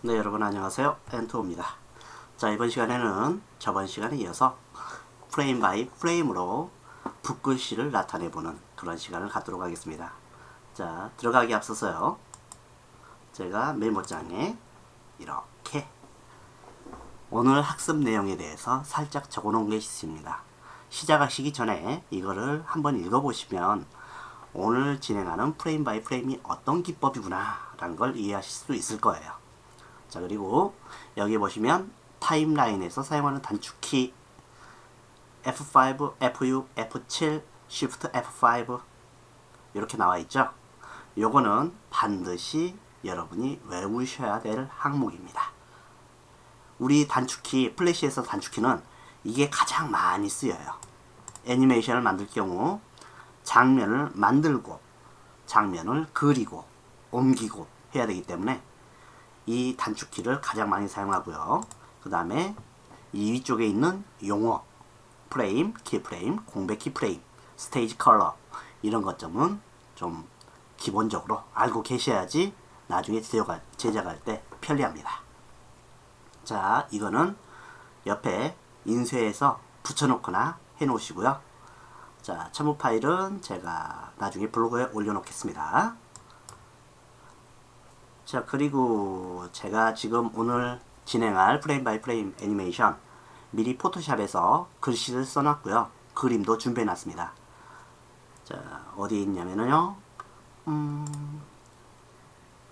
네 여러분 안녕하세요. 엔토입니다. 자 이번 시간에는 저번 시간에 이어서 프레임 바이 프레임으로 붓글씨를 나타내보는 그런 시간을 갖도록 하겠습니다. 자 들어가기 앞서서요. 제가 메모장에 이렇게 오늘 학습 내용에 대해서 살짝 적어 놓은 게 있습니다. 시작하시기 전에 이거를 한번 읽어보시면 오늘 진행하는 프레임 바이 프레임이 어떤 기법이구나 라는 걸 이해하실 수 있을 거예요 자 그리고 여기 보시면 타임라인에서 사용하는 단축키 F5, F6, F7, Shift F5 이렇게 나와 있죠. 요거는 반드시 여러분이 외우셔야 될 항목입니다. 우리 단축키, 플래시에서 단축키는 이게 가장 많이 쓰여요. 애니메이션을 만들 경우 장면을 만들고 장면을 그리고 옮기고 해야 되기 때문에 이 단축키를 가장 많이 사용하고요. 그 다음에 이 위쪽에 있는 용어, 프레임, 키프레임, 공백 키프레임, 스테이지 컬러 이런 것점은 좀 기본적으로 알고 계셔야지 나중에 제작할, 제작할 때 편리합니다. 자, 이거는 옆에 인쇄해서 붙여놓거나 해놓으시고요. 자, 첨부 파일은 제가 나중에 블로그에 올려놓겠습니다. 자 그리고 제가 지금 오늘 진행할 프레임 바이 프레임 애니메이션 미리 포토샵에서 글씨를 써놨고요. 그림도 준비해 놨습니다. 자 어디에 있냐면요. 음,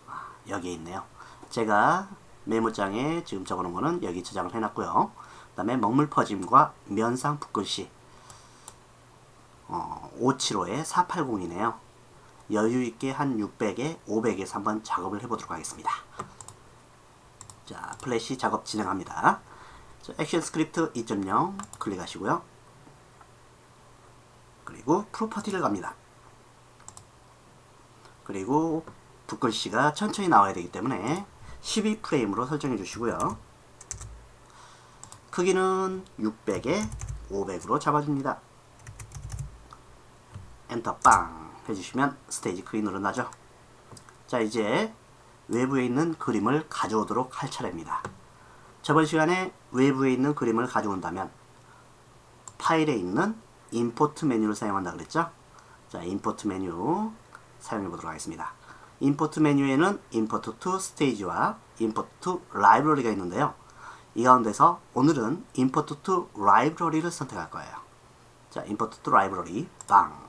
아, 여기에 있네요. 제가 메모장에 지금 적어놓은 거는 여기 저장을 해놨고요. 그 다음에 먹물 퍼짐과 면상 붓글씨. 어, 575에 480이네요 여유 있게 한 600에 500에서 한번 작업을 해보도록 하겠습니다. 자, 플래시 작업 진행합니다. 자, 액션 스크립트 2.0 클릭하시고요. 그리고 프로퍼티를 갑니다. 그리고 붓글씨가 천천히 나와야 되기 때문에 12프레임으로 설정해 주시고요. 크기는 600에 500으로 잡아줍니다. 엔터 빵! 해주시면 스테이지 크기 늘어나죠. 자 이제 외부에 있는 그림을 가져오도록 할 차례입니다. 저번 시간에 외부에 있는 그림을 가져온다면 파일에 있는 임포트 메뉴를 사용한다 그랬죠? 자 임포트 메뉴 사용해 보도록 하겠습니다. 임포트 메뉴에는 임포트 투 스테이지와 임포트 투 라이브러리가 있는데요. 이 가운데서 오늘은 임포트 투 라이브러리를 선택할 거예요. 자 임포트 투 라이브러리 빵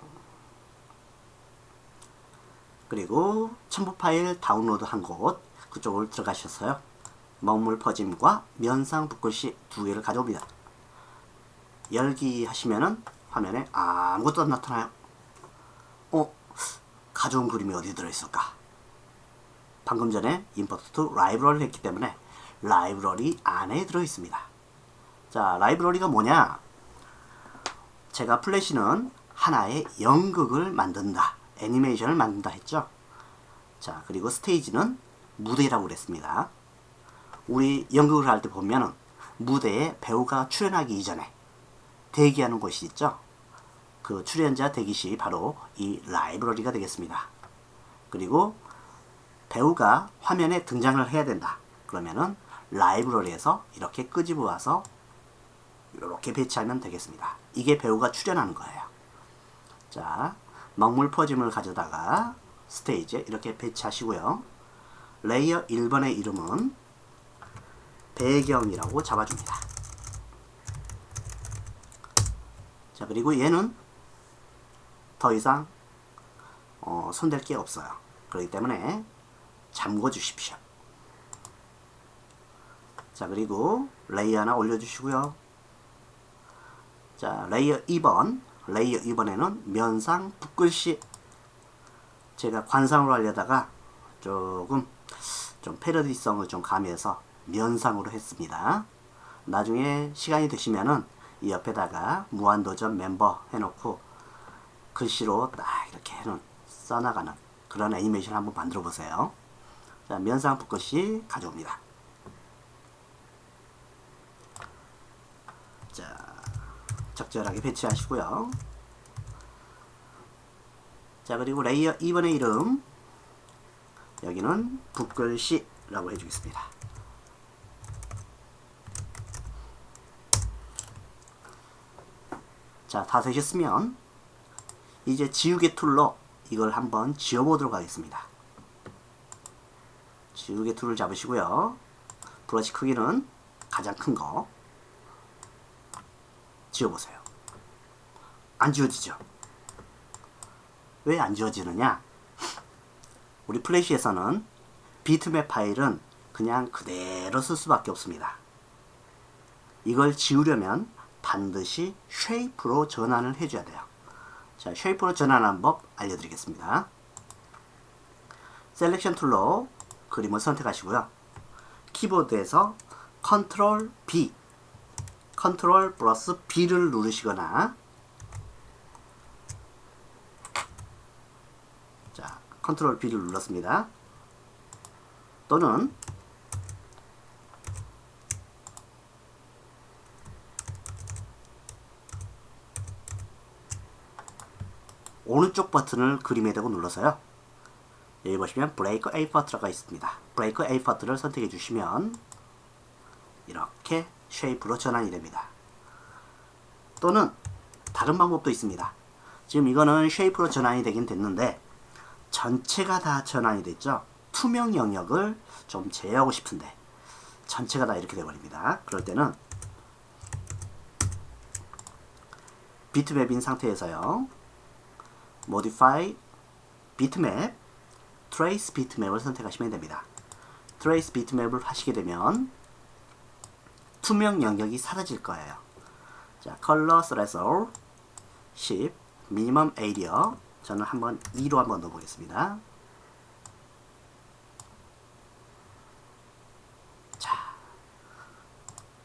그리고 첨부 파일 다운로드 한 곳 그쪽으로 들어가셔서요. 먹물 퍼짐과 면상 붓글씨 두 개를 가져옵니다. 열기 하시면은 화면에 아무것도 안 나타나요. 어? 가져온 그림이 어디 들어있을까? 방금 전에 임포트 투 라이브러리를 했기 때문에 라이브러리 안에 들어있습니다. 자, 라이브러리가 뭐냐? 제가 플래시는 하나의 연극을 만든다. 애니메이션을 만든다 했죠. 자, 그리고 스테이지는 무대라고 그랬습니다. 우리 연극을 할 때 보면은 무대에 배우가 출연하기 이전에 대기하는 곳이 있죠. 그 출연자 대기실이 바로 이 라이브러리가 되겠습니다. 그리고 배우가 화면에 등장을 해야 된다. 그러면은 라이브러리에서 이렇게 끄집어 와서 이렇게 배치하면 되겠습니다. 이게 배우가 출연하는 거예요. 자, 먹물 퍼짐을 가져다가 스테이지에 이렇게 배치하시고요. 레이어 1번의 이름은 배경이라고 잡아줍니다. 자 그리고 얘는 더 이상 어, 손댈 게 없어요. 그렇기 때문에 잠궈 주십시오. 자 그리고 레이어 하나 올려주시고요. 자 레이어 2번 레이어 이번에는 면상 붓글씨 제가 관상으로 하려다가 조금 좀 패러디성을 좀 가미해서 면상으로 했습니다. 나중에 시간이 되시면은 이 옆에다가 무한도전 멤버 해놓고 글씨로 딱 이렇게 해놓은 써나가는 그런 애니메이션 한번 만들어 보세요. 자, 면상 붓글씨 가져옵니다. 자, 적절하게 배치하시고요. 자 그리고 레이어 2번의 이름 여기는 붓글씨 라고 해주겠습니다. 자, 다 되셨으면 이제 지우개 툴로 이걸 한번 지워보도록 하겠습니다. 지우개 툴을 잡으시고요. 브러쉬 크기는 가장 큰 거 지워보세요. 안 지워지죠? 왜 안 지워지느냐? 우리 플래시에서는 비트맵 파일은 그냥 그대로 쓸 수밖에 없습니다. 이걸 지우려면 반드시 쉐이프로 전환을 해줘야 돼요. 자, 쉐이프로 전환하는 법 알려드리겠습니다. 셀렉션 툴로 그림을 선택하시고요. 키보드에서 컨트롤 B, 컨트롤 플러스 B를 누르시거나 자, 컨트롤 B를 눌렀습니다. 또는 오른쪽 버튼을 그림에 대고 눌러서요. 여기 보시면 브레이크 A 파트가 있습니다. 브레이크 A 파트를 선택해 주시면 이렇게 쉐이프로 전환이 됩니다. 또는 다른 방법도 있습니다. 지금 이거는 쉐이프로 전환이 되긴 됐는데 전체가 다 전환이 됐죠. 투명 영역을 좀 제어하고 싶은데 전체가 다 이렇게 돼버립니다. 그럴 때는 비트맵인 상태에서요. modify bitmap trace bitmap을 선택하시면 됩니다. trace bitmap을 하시게 되면 투명 영역이 사라질 거예요. 자, color threshold 10 minimum area 저는 한번 2로 한번 넣어 보겠습니다. 자,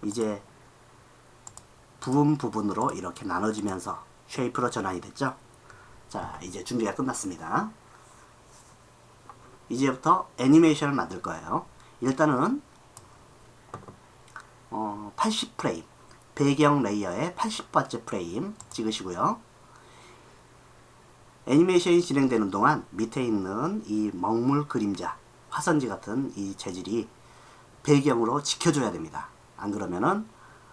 이제 부분 부분으로 이렇게 나눠지면서 쉐이프로 전환이 됐죠? 자, 이제 준비가 끝났습니다. 이제부터 애니메이션을 만들 거예요. 일단은 어, 80프레임 배경 레이어의 80번째 프레임 찍으시고요. 애니메이션이 진행되는 동안 밑에 있는 이 먹물 그림자, 화선지 같은 이 재질이 배경으로 지켜줘야 됩니다. 안 그러면은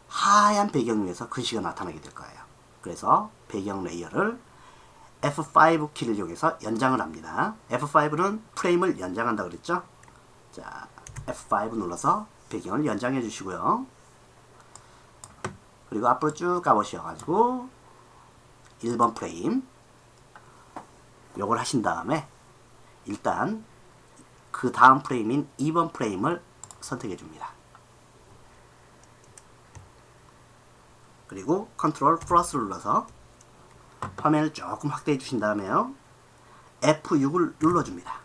하얀 배경 위에서 글씨가 나타나게 될 거예요. 그래서 배경 레이어를 F5 키를 이용해서 연장을 합니다. F5는 프레임을 연장한다 그랬죠? 자, F5 눌러서 배경을 연장해 주시고요. 그리고 앞으로 쭉 가보셔가지고 1번 프레임 요걸 하신 다음에 일단 그 다음 프레임인 2번 프레임을 선택해 줍니다. 그리고 컨트롤 플러스를 눌러서 화면을 조금 확대해 주신 다음에요. F6을 눌러줍니다.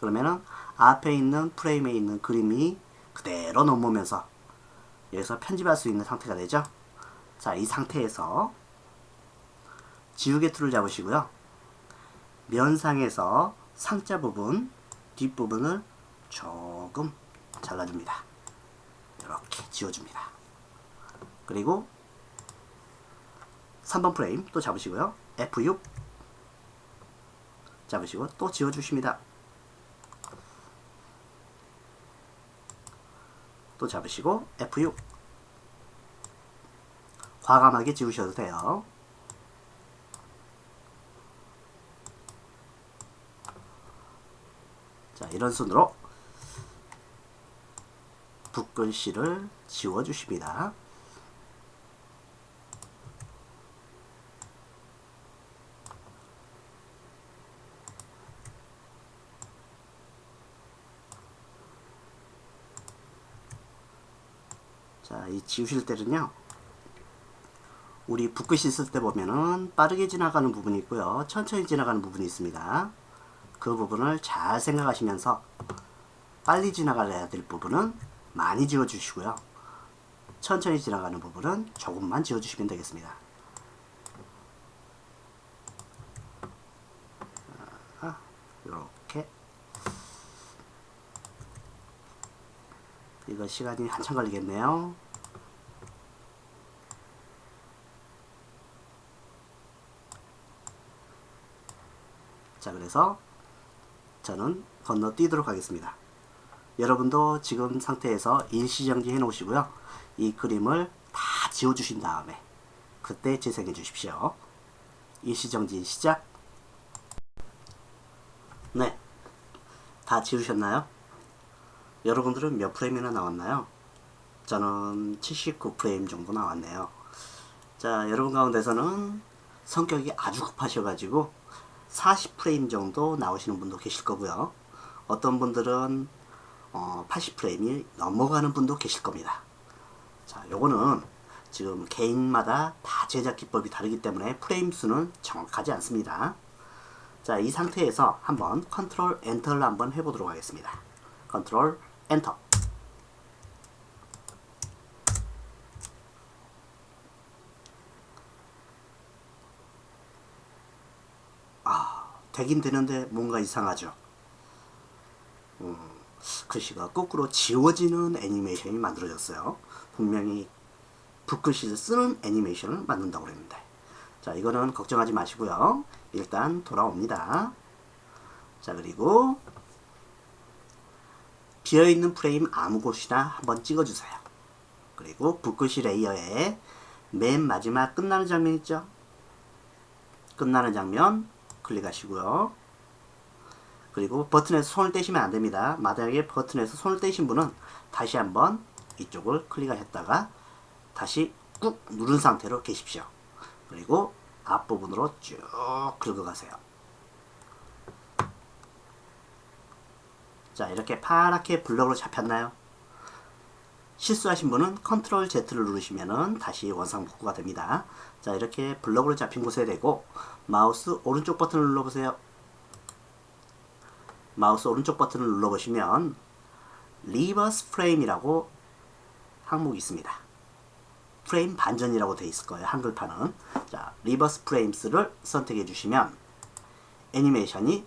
그러면은 앞에 있는 프레임에 있는 그림이 그대로 넘으면서 여기서 편집할 수 있는 상태가 되죠. 자, 이 상태에서 지우개 툴을 잡으시고요. 면상에서 상자 부분, 뒷부분을 조금 잘라줍니다. 이렇게 지워줍니다. 그리고 3번 프레임 또 잡으시고요. F6 잡으시고 또 지워주십니다. 또 잡으시고 F6 과감하게 지우셔도 돼요. 자 이런 순으로 붓글씨를 지워주십니다. 자, 이 지우실 때는요. 우리 붓글씨 쓸 때 보면은 빠르게 지나가는 부분이 있고요. 천천히 지나가는 부분이 있습니다. 그 부분을 잘 생각하시면서 빨리 지나가야 될 부분은 많이 지워 주시고요. 천천히 지나가는 부분은 조금만 지워 주시면 되겠습니다. 이렇게 이거 시간이 한참 걸리겠네요. 자, 그래서 저는 건너뛰도록 하겠습니다. 여러분도 지금 상태에서 일시정지 해 놓으시고요. 이 그림을 다 지워 주신 다음에 그때 재생해 주십시오. 일시정지 시작. 네. 다 지우셨나요? 여러분들은 몇 프레임이나 나왔나요? 저는 79프레임 정도 나왔네요. 자, 여러분 가운데서는 성격이 아주 급하셔가지고 40프레임 정도 나오시는 분도 계실 거고요. 어떤 분들은 어, 80프레임이 넘어가는 분도 계실 겁니다. 자, 요거는 지금 개인마다 다 제작 기법이 다르기 때문에 프레임 수는 정확하지 않습니다. 자, 이 상태에서 한번 컨트롤 엔터를 한번 해보도록 하겠습니다. 컨트롤 엔터. 아, 되긴 되는데 뭔가 이상하죠. 음, 글씨가 거꾸로 지워지는 애니메이션이 만들어졌어요. 분명히 붓글씨를 쓰는 애니메이션을 만든다고 그랬는데. 자, 이거는 걱정하지 마시고요. 일단 돌아옵니다. 자, 그리고 비어있는 프레임 아무 곳이나 한번 찍어주세요. 그리고 붓글씨 레이어에 맨 마지막 끝나는 장면 있죠? 끝나는 장면 클릭하시고요. 그리고 버튼에서 손을 떼시면 안 됩니다. 만약에 버튼에서 손을 떼신 분은 다시 한번 이쪽을 클릭하셨다가 다시 꾹 누른 상태로 계십시오. 그리고 앞부분으로 쭉 긁어가세요. 자, 이렇게 파랗게 블럭으로 잡혔나요? 실수하신 분은 컨트롤 Z를 누르시면은 다시 원상 복구가 됩니다. 자, 이렇게 블럭으로 잡힌 곳에 대고 마우스 오른쪽 버튼을 눌러보세요. 마우스 오른쪽 버튼을 눌러보시면 리버스 프레임이라고 항목이 있습니다. 프레임 반전이라고 되어 있을 거예요. 한글판은. 자, 리버스 프레임스를 선택해 주시면 애니메이션이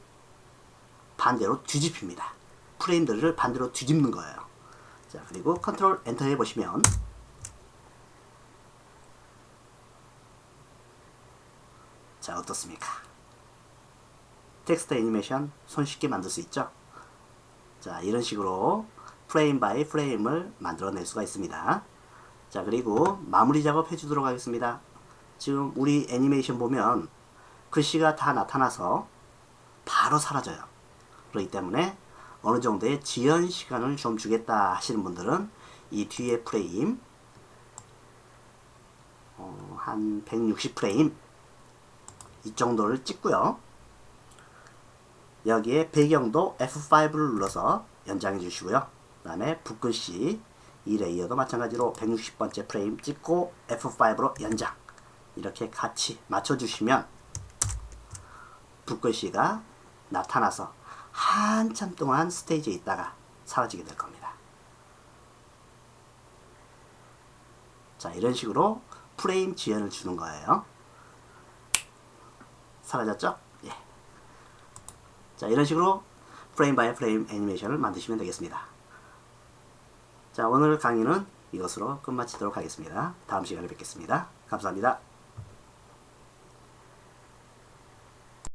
반대로 뒤집힙니다. 프레임들을 반대로 뒤집는 거예요. 자, 그리고 컨트롤 엔터 해 보시면 자, 어떻습니까? 텍스트 애니메이션 손쉽게 만들 수 있죠? 자, 이런 식으로 프레임 바이 프레임을 만들어낼 수가 있습니다. 자, 그리고 마무리 작업 해주도록 하겠습니다. 지금 우리 애니메이션 보면 글씨가 다 나타나서 바로 사라져요. 그렇기 때문에 어느 정도의 지연 시간을 좀 주겠다 하시는 분들은 이 뒤에 프레임 어, 한 160프레임 이 정도를 찍고요. 여기에 배경도 F5를 눌러서 연장해 주시고요. 그 다음에 붓글씨 이 레이어도 마찬가지로 160번째 프레임 찍고 F5로 연장 이렇게 같이 맞춰주시면 붓글씨가 나타나서 한참 동안 스테이지에 있다가 사라지게 될 겁니다. 자 이런 식으로 프레임 지연을 주는 거예요. 사라졌죠? 예. 자 이런 식으로 프레임 바이 프레임 애니메이션을 만드시면 되겠습니다. 자 오늘 강의는 이것으로 끝마치도록 하겠습니다. 다음 시간에 뵙겠습니다. 감사합니다.